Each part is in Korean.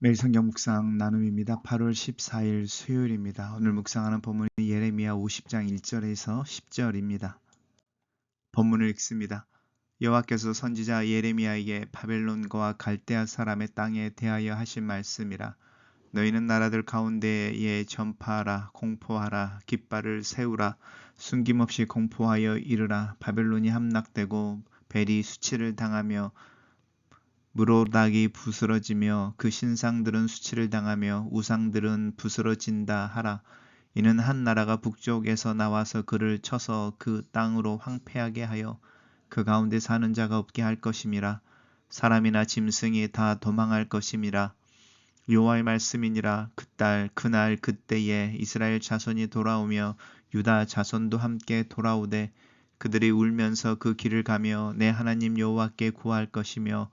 매일 성경 묵상 나눔입니다. 8월 14일 수요일입니다. 오늘 묵상하는 본문이 예레미야 50장 1절에서 10절입니다. 본문을 읽습니다. 여호와께서 선지자 예레미야에게 바벨론과 갈대아 사람의 땅에 대하여 하신 말씀이라 너희는 나라들 가운데에 전파하라 공포하라 깃발을 세우라 숨김없이 공포하여 이르라 바벨론이 함락되고 벨이 수치를 당하며 무로닥이 부스러지며 그 신상들은 수치를 당하며 우상들은 부스러진다 하라. 이는 한 나라가 북쪽에서 나와서 그를 쳐서 그 땅으로 황폐하게 하여 그 가운데 사는 자가 없게 할 것임이라. 사람이나 짐승이 다 도망할 것임이라. 요호와의 말씀이니라 그딸 그날 그때에 이스라엘 자손이 돌아오며 유다 자손도 함께 돌아오되 그들이 울면서 그 길을 가며 내 하나님 여호와께 구할 것이며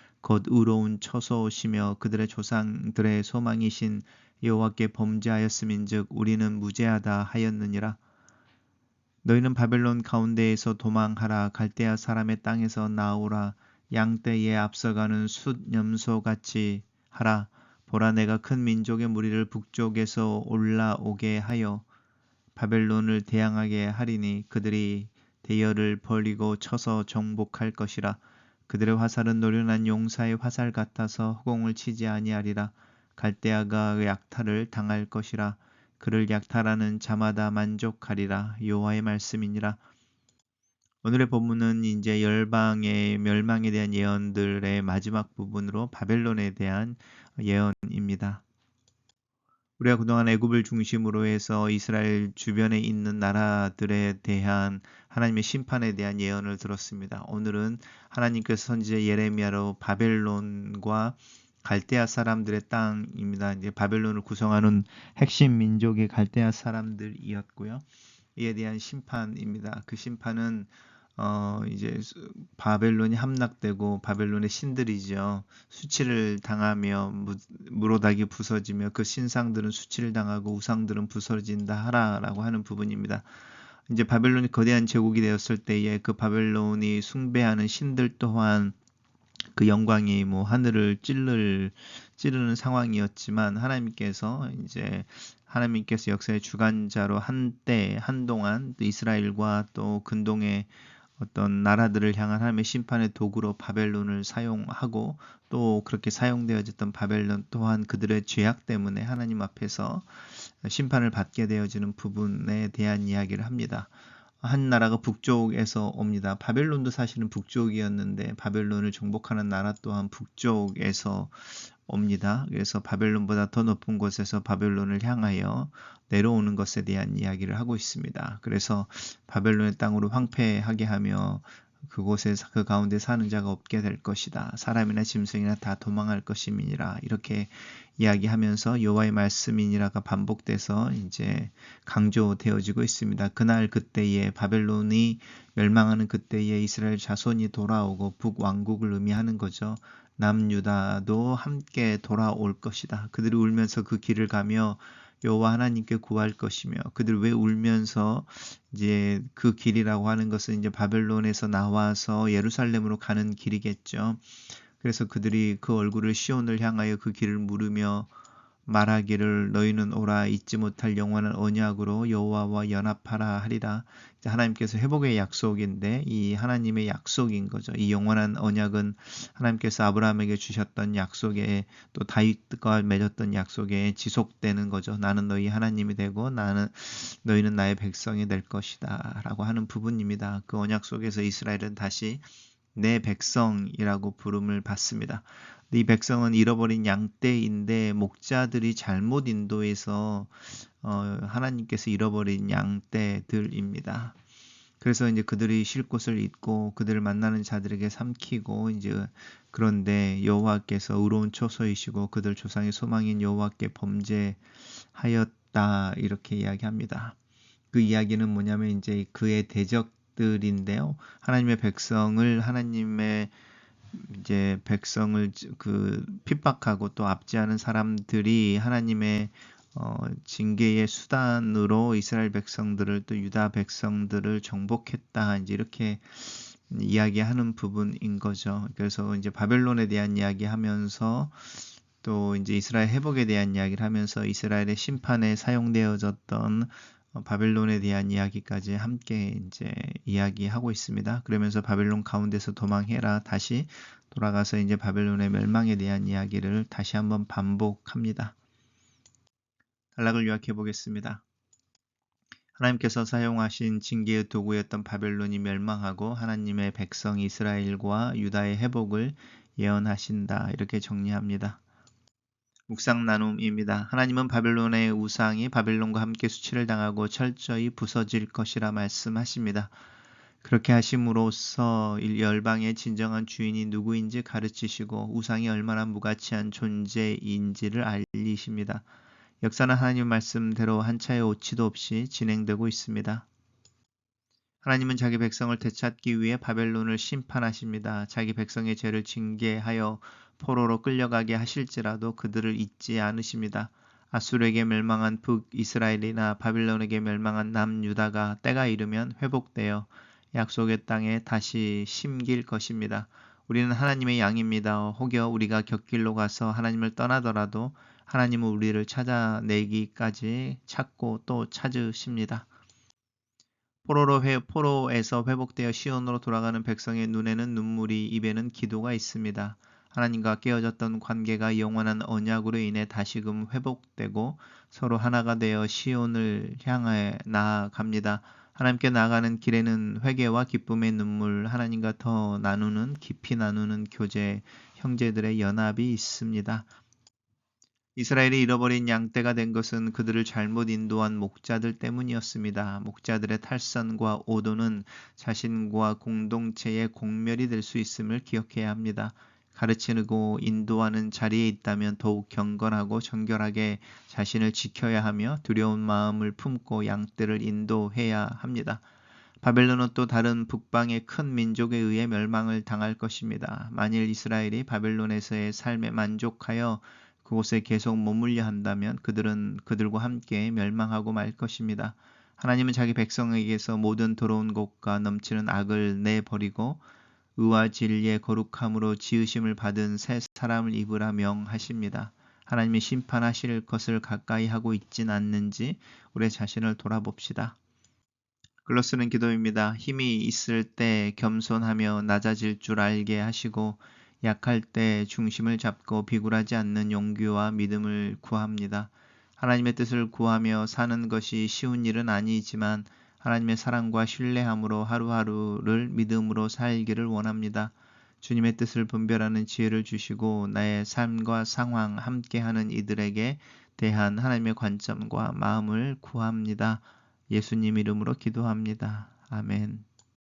곧 의로운 처소오시며 그들의 조상들의 소망이신 여호와께 범죄하였음인즉 우리는 무죄하다 하였느니라. 너희는 바벨론 가운데에서 도망하라. 갈대아 사람의 땅에서 나오라. 양떼에 앞서가는 숫 염소 같이 하라. 보라 내가 큰 민족의 무리를 북쪽에서 올라오게 하여 바벨론을 대항하게 하리니 그들이 대열을 벌리고 쳐서 정복할 것이라 그들의 화살은 노련한 용사의 화살 같아서 허공을 치지 아니하리라. 갈대아가 약탈을 당할 것이라. 그를 약탈하는 자마다 만족하리라. 여호와의 말씀이니라. 오늘의 본문은 이제 열방의 멸망에 대한 예언들의 마지막 부분으로 바벨론에 대한 예언입니다. 우리가 그동안 애굽을 중심으로 해서 이스라엘 주변에 있는 나라들에 대한 하나님의 심판에 대한 예언을 들었습니다. 오늘은 하나님께서 선지자 예레미야로 바벨론과 갈대아 사람들의 땅입니다. 이제 바벨론을 구성하는 핵심 민족이 갈대아 사람들이었고요. 이에 대한 심판입니다. 그 심판은 어 이제 바벨론이 함락되고 바벨론의 신들이죠. 수치를 당하며 무로닥이 부서지며 그 신상들은 수치를 당하고 우상들은 부서진다 하라라고 하는 부분입니다. 이제 바벨론이 거대한 제국이 되었을 때에 그 바벨론이 숭배하는 신들 또한 그 영광이 뭐 하늘을 찔를 찌르는 상황이었지만 하나님께서 이제 하나님께서 역사의 주관자로 한때 한동안 이스라엘과 또 근동의 어떤 나라들을 향한 하나님의 심판의 도구로 바벨론을 사용하고 또 그렇게 사용되어졌던 바벨론 또한 그들의 죄악 때문에 하나님 앞에서 심판을 받게 되어지는 부분에 대한 이야기를 합니다. 한 나라가 북쪽에서 옵니다. 바벨론도 사실은 북쪽이었는데 바벨론을 정복하는 나라 또한 북쪽에서 옵니다. 그래서 바벨론보다 더 높은 곳에서 바벨론을 향하여 내려오는 것에 대한 이야기를 하고 있습니다. 그래서 바벨론의 땅으로 황폐하게 하며 그곳에 그 가운데 사는 자가 없게 될 것이다. 사람이나 짐승이나 다 도망할 것임이니라. 이렇게 이야기하면서 여호와의 말씀이니라가 반복돼서 이제 강조되어지고 있습니다. 그날 그때에 바벨론이 멸망하는 그때에 이스라엘 자손이 돌아오고 북 왕국을 의미하는 거죠. 남유다도 함께 돌아올 것이다. 그들이 울면서 그 길을 가며 여호와 하나님께 구할 것이며 그들 왜 울면서 이제 그 길이라고 하는 것은 이제 바벨론에서 나와서 예루살렘으로 가는 길이겠죠. 그래서 그들이 그 얼굴을 시온을 향하여 그 길을 물으며 말하기를 너희는 오라 잊지 못할 영원한 언약으로 여호와와 연합하라 하리라. 하나님께서 회복의 약속인데 이 하나님의 약속인 거죠. 이 영원한 언약은 하나님께서 아브라함에게 주셨던 약속에 또 다윗과 맺었던 약속에 지속되는 거죠. 나는 너희 하나님이 되고 나는 너희는 나의 백성이 될 것이다라고 하는 부분입니다. 그 언약 속에서 이스라엘은 다시 내 백성이라고 부름을 받습니다. 이 백성은 잃어버린 양떼인데 목자들이 잘못 인도해서 어, 하나님께서 잃어버린 양떼들입니다. 그래서 이제 그들이 쉴 곳을 잊고 그들을 만나는 자들에게 삼키고 이제 그런데 여호와께서 의로운 초소이시고 그들 조상의 소망인 여호와께 범죄하였다 이렇게 이야기합니다. 그 이야기는 뭐냐면 이제 그의 대적들인데요. 하나님의 백성을 하나님의 이제 백성을 그 핍박하고 또 압제하는 사람들이 하나님의 어, 징계의 수단으로 이스라엘 백성들을 또 유다 백성들을 정복했다. 이제 이렇게 이야기하는 부분인 거죠. 그래서 이제 바벨론에 대한 이야기하면서 또 이제 이스라엘 회복에 대한 이야기를 하면서 이스라엘의 심판에 사용되어졌던 어, 바벨론에 대한 이야기까지 함께 이제 이야기하고 있습니다. 그러면서 바벨론 가운데서 도망해라 다시 돌아가서 이제 바벨론의 멸망에 대한 이야기를 다시 한번 반복합니다. 단락을 요약해 보겠습니다. 하나님께서 사용하신 징계의 도구였던 바벨론이 멸망하고 하나님의 백성 이스라엘과 유다의 회복을 예언하신다. 이렇게 정리합니다. 묵상 나눔입니다. 하나님은 바벨론의 우상이 바벨론과 함께 수치를 당하고 철저히 부서질 것이라 말씀하십니다. 그렇게 하심으로써 열방의 진정한 주인이 누구인지 가르치시고 우상이 얼마나 무가치한 존재인지를 알리십니다. 역사는 하나님 말씀대로 한 차의 오치도 없이 진행되고 있습니다. 하나님은 자기 백성을 되찾기 위해 바벨론을 심판하십니다. 자기 백성의 죄를 징계하여 포로로 끌려가게 하실지라도 그들을 잊지 않으십니다. 아수르에게 멸망한 북이스라엘이나 바빌론에게 멸망한 남유다가 때가 이르면 회복되어 약속의 땅에 다시 심길 것입니다. 우리는 하나님의 양입니다. 혹여 우리가 곁길로 가서 하나님을 떠나더라도 하나님은 우리를 찾아내기까지 찾고 또 찾으십니다. 포로로 회, 포로에서 회복되어 시온으로 돌아가는 백성의 눈에는 눈물이 입에는 기도가 있습니다. 하나님과 깨어졌던 관계가 영원한 언약으로 인해 다시금 회복되고 서로 하나가 되어 시온을 향해 나아갑니다. 하나님께 나가는 길에는 회개와 기쁨의 눈물, 하나님과 더 나누는 깊이 나누는 교제, 형제들의 연합이 있습니다. 이스라엘이 잃어버린 양떼가 된 것은 그들을 잘못 인도한 목자들 때문이었습니다. 목자들의 탈선과 오도는 자신과 공동체의 공멸이 될 수 있음을 기억해야 합니다. 가르치고 인도하는 자리에 있다면 더욱 경건하고 정결하게 자신을 지켜야 하며 두려운 마음을 품고 양떼를 인도해야 합니다. 바벨론은 또 다른 북방의 큰 민족에 의해 멸망을 당할 것입니다. 만일 이스라엘이 바벨론에서의 삶에 만족하여 그곳에 계속 머물려 한다면 그들은 그들과 함께 멸망하고 말 것입니다. 하나님은 자기 백성에게서 모든 더러운 것과 넘치는 악을 내버리고 의와 진리의 거룩함으로 지으심을 받은 새 사람을 입으라 명하십니다. 하나님이 심판하실 것을 가까이 하고 있진 않는지 우리 자신을 돌아봅시다. 글로 쓰는 기도입니다. 힘이 있을 때 겸손하며 낮아질 줄 알게 하시고 약할 때 중심을 잡고 비굴하지 않는 용기와 믿음을 구합니다. 하나님의 뜻을 구하며 사는 것이 쉬운 일은 아니지만 하나님의 사랑과 신뢰함으로 하루하루를 믿음으로 살기를 원합니다. 주님의 뜻을 분별하는 지혜를 주시고 나의 삶과 상황 함께하는 이들에게 대한 하나님의 관점과 마음을 구합니다. 예수님 이름으로 기도합니다. 아멘.